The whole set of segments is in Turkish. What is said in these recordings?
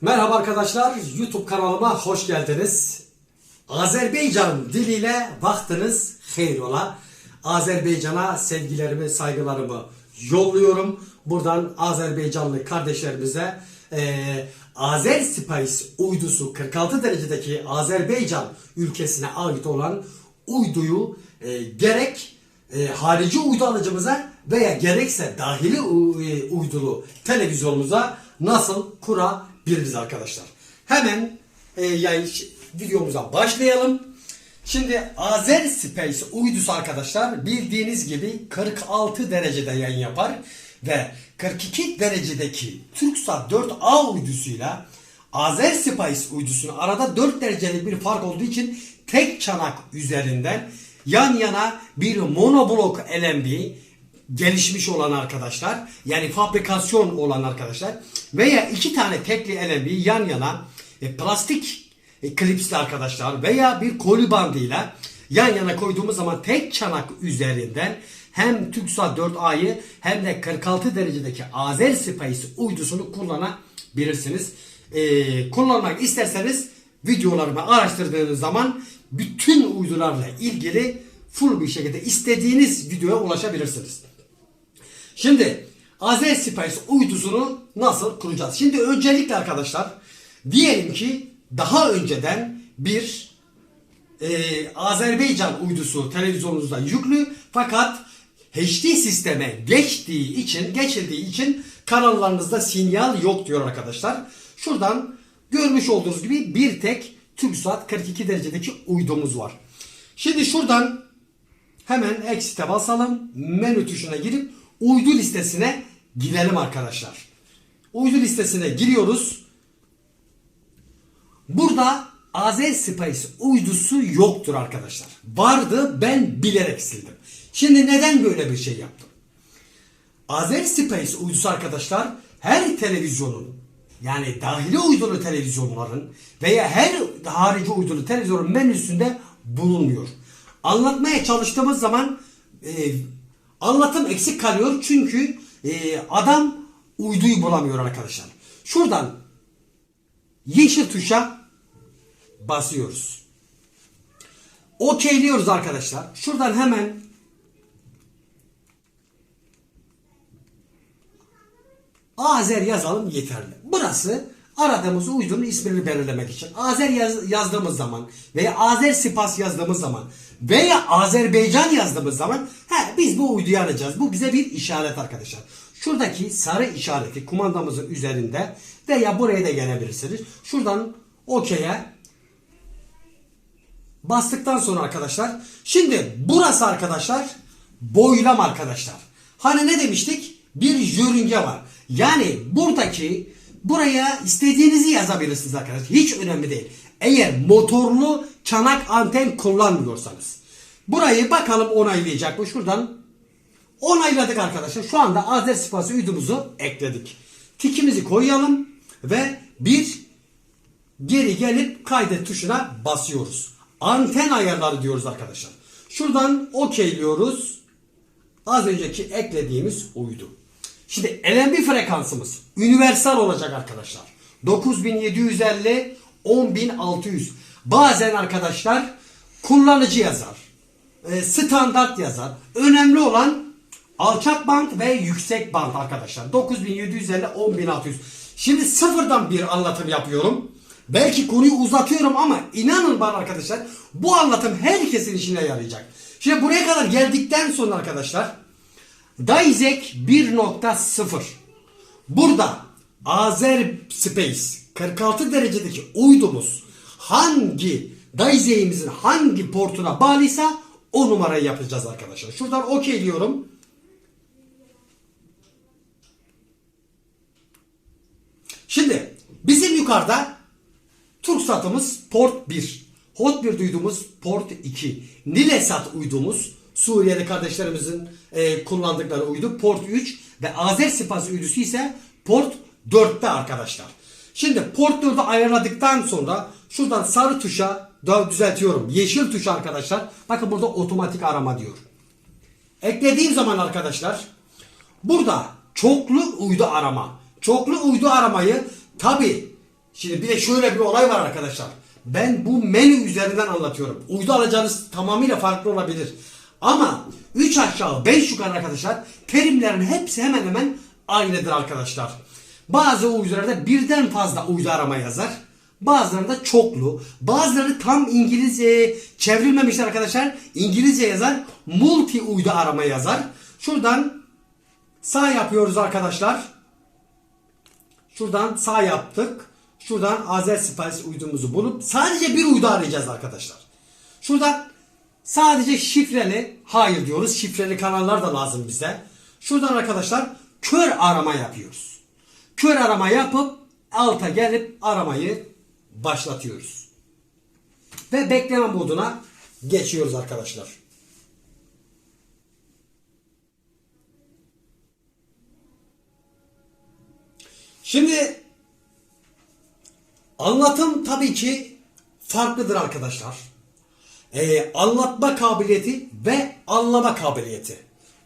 Merhaba arkadaşlar, YouTube kanalıma hoş geldiniz. Azerbaycan diliyle vaktiniz hayır ola. Azerbaycan'a sevgilerimi, saygılarımı yolluyorum. Buradan Azerbaycanlı kardeşlerimize eee Azer Spice uydusu 46 derecedeki Azerbaycan ülkesine ait olan uyduyu eee, gerek e, harici uydu alıcımıza veya gerekse dahili e, uydulu televizyonumuza nasıl kurabiliriz arkadaşlar. Hemen e, ş- videomuza başlayalım. Şimdi Azer Space uydusu arkadaşlar bildiğiniz gibi 46 derecede yayın yapar ve 42 derecedeki Turksat 4A uydusuyla Azer Space uydusunun arada 4 derecelik bir fark olduğu için tek çanak üzerinden yan yana bir monoblok LNB gelişmiş olan arkadaşlar yani fabrikasyon olan arkadaşlar veya iki tane tekli LNB yan yana e, plastik e, klipsli arkadaşlar veya bir koli bandıyla yan yana koyduğumuz zaman tek çanak üzerinden hem TürkSat 4A'yı hem de 46 derecedeki Azer Space uydusunu kullanabilirsiniz. E, kullanmak isterseniz videolarımı araştırdığınız zaman bütün uydularla ilgili full bir şekilde istediğiniz videoya ulaşabilirsiniz. Şimdi Azer Space uydusunu nasıl kuracağız? Şimdi öncelikle arkadaşlar diyelim ki daha önceden bir e, Azerbaycan uydusu televizyonunuzda yüklü fakat HD sisteme geçtiği için geçildiği için kanallarınızda sinyal yok diyor arkadaşlar. Şuradan görmüş olduğunuz gibi bir tek TürkSat 42 derecedeki uydumuz var. Şimdi şuradan hemen exit'e basalım. Menü tuşuna girip uydu listesine girelim arkadaşlar. Uydu listesine giriyoruz. Burada Azer Space uydusu yoktur arkadaşlar. Vardı ben bilerek sildim. Şimdi neden böyle bir şey yaptım? Azer Space uydusu arkadaşlar her televizyonun yani dahili uydulu televizyonların veya her harici uydulu televizyonun menüsünde bulunmuyor. Anlatmaya çalıştığımız zaman e, anlatım eksik kalıyor çünkü e, adam uyduyu bulamıyor arkadaşlar. Şuradan yeşil tuşa basıyoruz. Okeyliyoruz arkadaşlar. Şuradan hemen Azer yazalım yeterli. Burası aradığımız uydunun ismini belirlemek için. Azer yaz- yazdığımız zaman veya Azer Spas yazdığımız zaman veya Azerbaycan yazdığımız zaman he, biz bu uyduyu arayacağız. Bu bize bir işaret arkadaşlar. Şuradaki sarı işareti kumandamızın üzerinde veya buraya da gelebilirsiniz. Şuradan OK'ye bastıktan sonra arkadaşlar şimdi burası arkadaşlar boylam arkadaşlar. Hani ne demiştik? Bir yörünge var. Yani buradaki buraya istediğinizi yazabilirsiniz arkadaşlar. Hiç önemli değil. Eğer motorlu çanak anten kullanmıyorsanız. Burayı bakalım onaylayacak mı? Şuradan onayladık arkadaşlar. Şu anda Azer Spası uydumuzu ekledik. Tikimizi koyalım ve bir geri gelip kaydet tuşuna basıyoruz. Anten ayarları diyoruz arkadaşlar. Şuradan okeyliyoruz. Az önceki eklediğimiz uydu. Şimdi LNB frekansımız universal olacak arkadaşlar. 9750 10600. Bazen arkadaşlar kullanıcı yazar. e, standart yazar. Önemli olan alçak band ve yüksek band arkadaşlar. 9750 10600. Şimdi sıfırdan bir anlatım yapıyorum. Belki konuyu uzatıyorum ama inanın bana arkadaşlar bu anlatım herkesin işine yarayacak. Şimdi buraya kadar geldikten sonra arkadaşlar Daizek 1.0 Burada Azer Space 46 derecedeki uydumuz hangi Daizek'imizin hangi portuna bağlıysa o numarayı yapacağız arkadaşlar. Şuradan okey diyorum. Şimdi bizim yukarıda Turksat'ımız port 1. Hot 1 uydumuz port 2. Nilesat uydumuz Suriyeli kardeşlerimizin e, kullandıkları uydu port 3 ve Azer Spas uydusu ise port 4'te arkadaşlar. Şimdi port 4'ü ayarladıktan sonra şuradan sarı tuşa düzeltiyorum. Yeşil tuş arkadaşlar. Bakın burada otomatik arama diyor. Eklediğim zaman arkadaşlar burada çoklu uydu arama. Çoklu uydu aramayı tabi Şimdi bir de şöyle bir olay var arkadaşlar. Ben bu menü üzerinden anlatıyorum. Uydu alacağınız tamamıyla farklı olabilir. Ama 3 aşağı 5 yukarı arkadaşlar terimlerin hepsi hemen hemen aynıdır arkadaşlar. Bazı uydularda birden fazla uydu arama yazar. Bazılarında çoklu. Bazıları tam İngilizce çevrilmemişler arkadaşlar. İngilizce yazar. Multi uydu arama yazar. Şuradan sağ yapıyoruz arkadaşlar. Şuradan sağ yaptık. Şuradan Azer Spice uydumuzu bulup sadece bir uydu arayacağız arkadaşlar. Şuradan sadece şifreli hayır diyoruz. Şifreli kanallar da lazım bize. Şuradan arkadaşlar kör arama yapıyoruz. Kör arama yapıp alta gelip aramayı başlatıyoruz. Ve bekleme moduna geçiyoruz arkadaşlar. Şimdi anlatım tabii ki farklıdır arkadaşlar. Ee, anlatma kabiliyeti ve anlama kabiliyeti.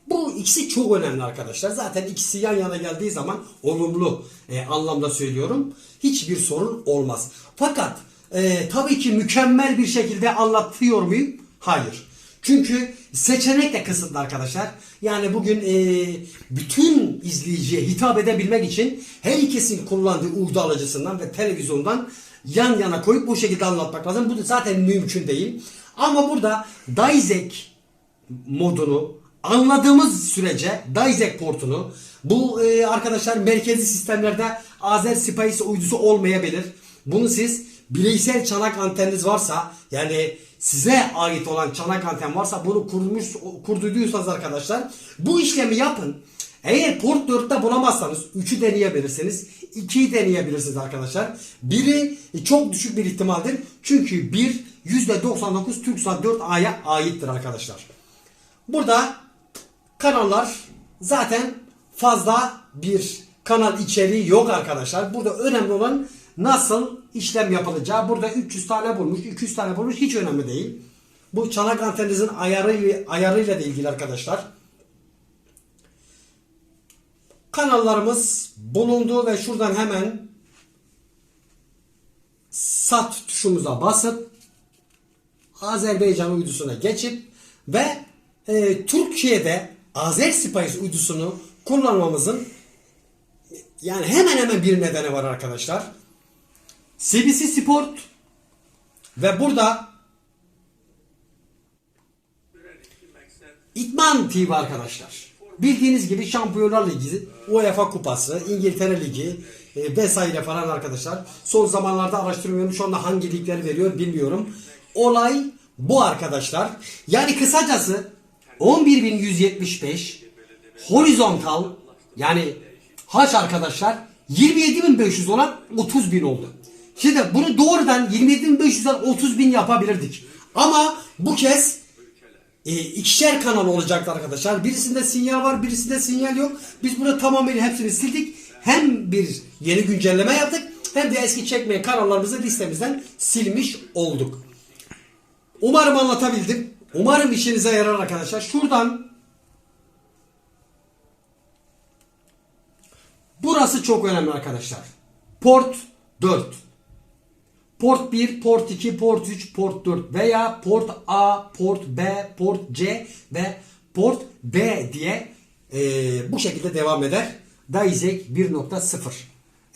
Bu ikisi çok önemli arkadaşlar. Zaten ikisi yan yana geldiği zaman olumlu e, anlamda söylüyorum. Hiçbir sorun olmaz. Fakat e, tabii ki mükemmel bir şekilde anlatıyor muyum? Hayır. Çünkü seçenek de kısıtlı arkadaşlar. Yani bugün e, bütün izleyiciye hitap edebilmek için her ikisinin kullandığı uydu alıcısından ve televizyondan yan yana koyup bu şekilde anlatmak lazım. Bu zaten mümkün değil. Ama burada Dizek modunu anladığımız sürece Dizek portunu bu e, arkadaşlar merkezi sistemlerde Azer Spice uydusu olmayabilir. Bunu siz bireysel çanak anteniniz varsa yani size ait olan çanak anten varsa bunu kurmuş kurduysanız arkadaşlar bu işlemi yapın. Eğer port 4'te bulamazsanız 3'ü deneyebilirsiniz. 2'yi deneyebilirsiniz arkadaşlar. Biri çok düşük bir ihtimaldir. Çünkü 1 %99 TürkSat 4A'ya aittir arkadaşlar. Burada kanallar zaten fazla bir kanal içeriği yok arkadaşlar. Burada önemli olan nasıl işlem yapılacağı. Burada 300 tane bulmuş, 200 tane bulmuş hiç önemli değil. Bu çanak anteninizin ayarı, ayarıyla da ilgili arkadaşlar. Kanallarımız bulundu ve şuradan hemen sat tuşumuza basıp Azerbaycan uydusuna geçip ve e, Türkiye'de Azer Spice uydusunu kullanmamızın yani hemen hemen bir nedeni var arkadaşlar. CBC Sport ve burada İtman TV arkadaşlar. Bildiğiniz gibi Şampiyonlar Ligi, UEFA Kupası, İngiltere Ligi e, vesaire falan arkadaşlar. Son zamanlarda araştırmıyorum. Şu anda hangi ligleri veriyor bilmiyorum. Olay bu arkadaşlar. Yani kısacası 11.175 horizontal yani haç arkadaşlar 27.500 olan 30.000 oldu. Şimdi bunu doğrudan 27.500'den 30.000 yapabilirdik. Ama bu kez e, ikişer kanal olacaktı arkadaşlar. Birisinde sinyal var, birisinde sinyal yok. Biz burada tamamıyla hepsini sildik. Hem bir yeni güncelleme yaptık hem de eski çekmeyen kanallarımızı listemizden silmiş olduk. Umarım anlatabildim. Umarım işinize yarar arkadaşlar. Şuradan Burası çok önemli arkadaşlar. Port 4. Port 1, port 2, port 3, port 4 veya port A, port B, port C ve port B diye e, bu şekilde devam eder. Dizek 1.0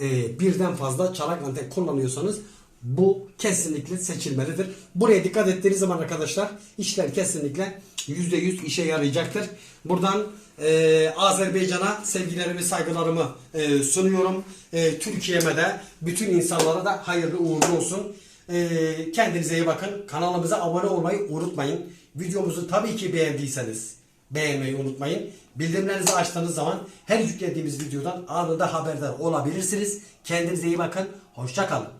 e, birden fazla çanak anten kullanıyorsanız bu kesinlikle seçilmelidir. Buraya dikkat ettiğiniz zaman arkadaşlar işler kesinlikle %100 işe yarayacaktır. Buradan e, Azerbaycan'a sevgilerimi, saygılarımı e, sunuyorum. E, Türkiye'me de bütün insanlara da hayırlı uğurlu olsun. E, kendinize iyi bakın. Kanalımıza abone olmayı unutmayın. Videomuzu tabii ki beğendiyseniz beğenmeyi unutmayın. Bildirimlerinizi açtığınız zaman her yüklediğimiz videodan anında haberdar olabilirsiniz. Kendinize iyi bakın. Hoşçakalın.